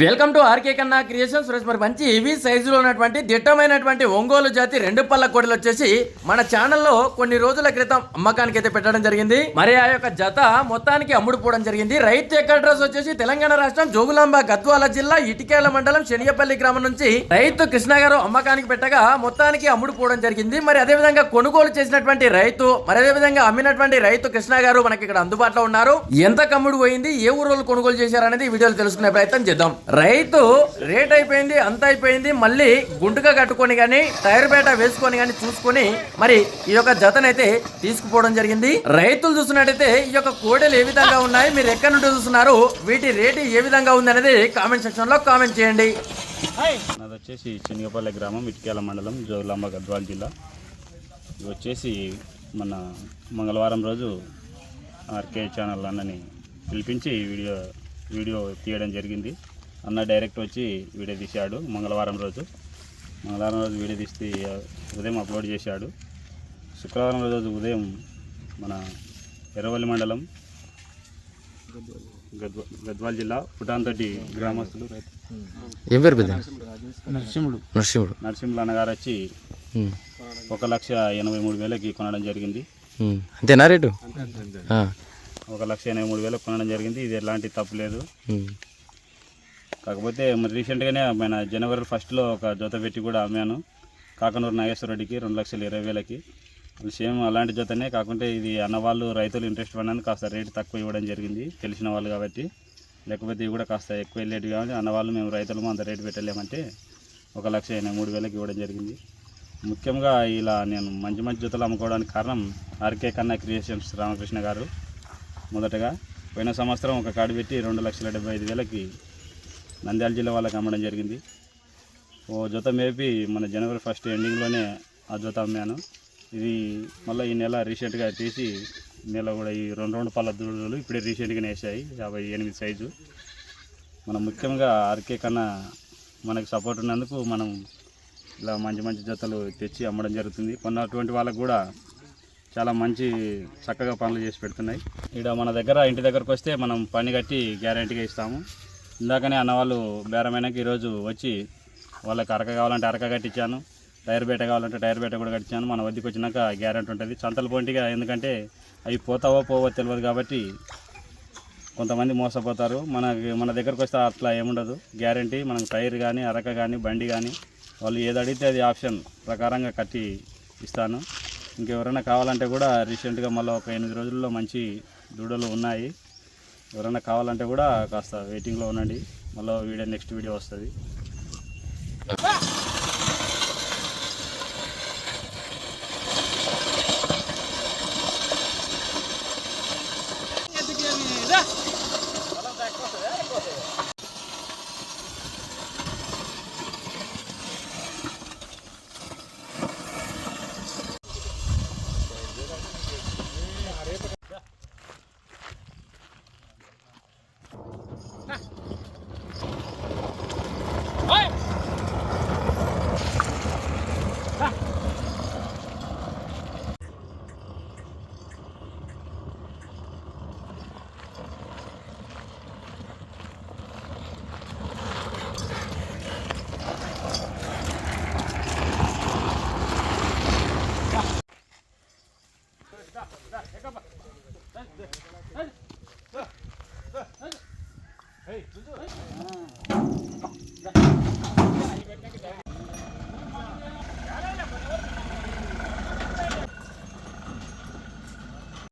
Welcome to RK Kanna creations friends మరి మంచి heavy సైజులో ఉన్నటువంటి దిట్టమైనటువంటి ఒంగోలు జాతి రెండు పళ్ళ కోడలు వచ్చేసి మన ఛానల్లో కొన్ని రోజుల క్రితం అమ్మకానికి అయితే పెట్టడం జరిగింది. మరి ఆ యొక్క జత మొత్తానికి అమ్ముడుపోవడం జరిగింది. రైతు యొక్క అడ్రస్ వచ్చేసి తెలంగాణ రాష్ట్రం జోగులాంబ గద్వాల జిల్లా ఇటికేల మండలం శనియపల్లి గ్రామం నుంచి రైతు కృష్ణ గారు అమ్మకానికి పెట్టగా మొత్తానికి అమ్ముడుపోవడం జరిగింది. మరి అదే విధంగా కొనుగోలు చేసినటువంటి రైతు మరి అదే విధంగా అమ్మినటువంటి రైతు కృష్ణ గారు మనకి ఇక్కడ అందుబాటులో ఉన్నారు. ఎంత కమ్ముడు పోయింది ఏ ఊరు కొనుగోలు చేశారనేది ఈ వీడియోలో తెలుసుకునే ప్రయత్నం చేద్దాం. రైతు రేట్ అయిపోయింది అంత అయిపోయింది మళ్ళీ గుంటుగా కట్టుకొని కానీ టైర్ బేట వేసుకొని కానీ చూసుకొని మరి ఈ యొక్క జతనైతే తీసుకుపోవడం జరిగింది. రైతులు చూస్తున్నట్టయితే ఈ యొక్క కోడలు ఏ విధంగా ఉన్నాయి మీరు ఎక్కడి నుండి చూస్తున్నారు వీటి రేటు ఏ విధంగా ఉంది అనేది కామెంట్ సెక్షన్లో కామెంట్ చేయండి. నాది వచ్చేసి చెనిగపల్లి గ్రామం ఇటుకేల మండలం జోగులాంబ గద్వాల జిల్లా. ఇది వచ్చేసి మన మంగళవారం రోజు ఆర్కే ఛానల్ అన్నని పిలిపించి ఈ వీడియో వీడియో తీయడం జరిగింది. అన్న డైరెక్ట్ వచ్చి వీడియో తీశాడు మంగళవారం రోజు. మంగళవారం రోజు వీడియో తీసి ఉదయం అప్లోడ్ చేశాడు. శుక్రవారం రోజు ఉదయం మన ఎర్రవల్లి మండలం గద్వా గద్వాల జిల్లా పుటాన్తోటి గ్రామస్తులు ఏం పేరు నరసింహుడు. నరసింహుడు. నరసింహులు అన్నగారు వచ్చి ఒక లక్ష ఎనభై మూడు వేలకి కొనడం జరిగింది. అంతేనా రేటు? ఒక లక్ష ఎనభై మూడు వేలకు కొనడం జరిగింది. ఇది ఎలాంటి తప్పు లేదు. కాకపోతే మరి రీసెంట్గానే మన జనవరి ఫస్ట్లో ఒక జత పెట్టి కూడా అమ్మాను. కాకనూరు నాగేశ్వర రెడ్డికి రెండు లక్షల ఇరవై వేలకి. సేమ్ అలాంటి జతనే కాకుంటే ఇది అన్నవాళ్ళు రైతులు ఇంట్రెస్ట్ పడినందుకు కాస్త రేటు తక్కువ ఇవ్వడం జరిగింది తెలిసిన వాళ్ళు కాబట్టి. లేకపోతే ఇవి కూడా కాస్త ఎక్కువ వెళ్ళేటి కాబట్టి అన్నవాళ్ళు మేము రైతులము అంత రేటు పెట్టలేమంటే ఒక లక్ష ఎనభై మూడు వేలకి ఇవ్వడం జరిగింది. ముఖ్యంగా ఇలా నేను మంచి మంచి జతలు అమ్ముకోవడానికి కారణం ఆర్కే కన్నా క్రియేషన్స్ రామకృష్ణ గారు. మొదటగా పోయిన సంవత్సరం ఒక కాడు పెట్టి రెండు లక్షల డెబ్బై ఐదు వేలకి నంద్యాల జిల్లా వాళ్ళకి అమ్మడం జరిగింది. ఓ జత మేపి మన జనవరి ఫస్ట్ ఎండింగ్లోనే ఆ జత అమ్మాను. ఇది మళ్ళీ ఈ నెల రీసెంట్గా తీసి నెల కూడా ఈ రెండు రెండు పళ్ళ దూడలు ఇప్పుడే రీసెంట్గా వేసాయి యాభై ఎనిమిది సైజు. మనం ముఖ్యంగా ఆర్కే కన్నా మనకు సపోర్ట్ ఉన్నందుకు మనం ఇలా మంచి మంచి జతలు తెచ్చి అమ్మడం జరుగుతుంది. కొన్నటువంటి వాళ్ళకు కూడా చాలా మంచి చక్కగా పనులు చేసి పెడుతున్నాయి. ఇక్కడ మన దగ్గర ఇంటి దగ్గరకు వస్తే మనం పని కట్టి గ్యారంటీగా ఇస్తాము. ఇందాకనే అన్నవాళ్ళు బేరమైనాక ఈరోజు వచ్చి వాళ్ళకి అరక కావాలంటే అరక కట్టించాను టైర్ బేట కావాలంటే టైర్ బేట కూడా కట్టించాను మన వద్దకు వచ్చినాక గ్యారెంటీ ఉంటుంది. సంతల పొంటిగా ఎందుకంటే అవి పోతావో పోవో తెలియదు కాబట్టి కొంతమంది మోసపోతారు. మన మన దగ్గరకు వస్తే అట్లా ఏముండదు. గ్యారంటీ మనం టైర్ కానీ అరక కానీ బండి కానీ వాళ్ళు ఏది అడిగితే అది ఆప్షన్ ప్రకారంగా కట్టి ఇస్తాను. ఇంకెవరైనా కావాలంటే కూడా రీసెంట్గా మళ్ళీ ఒక ఎనిమిది రోజుల్లో మంచి దూడలు ఉన్నాయి. ఎవరైనా కావాలంటే కూడా కాస్త వెయిటింగ్లో ఉండండి. మళ్ళీ వీడియో నెక్స్ట్ వీడియో వస్తుంది.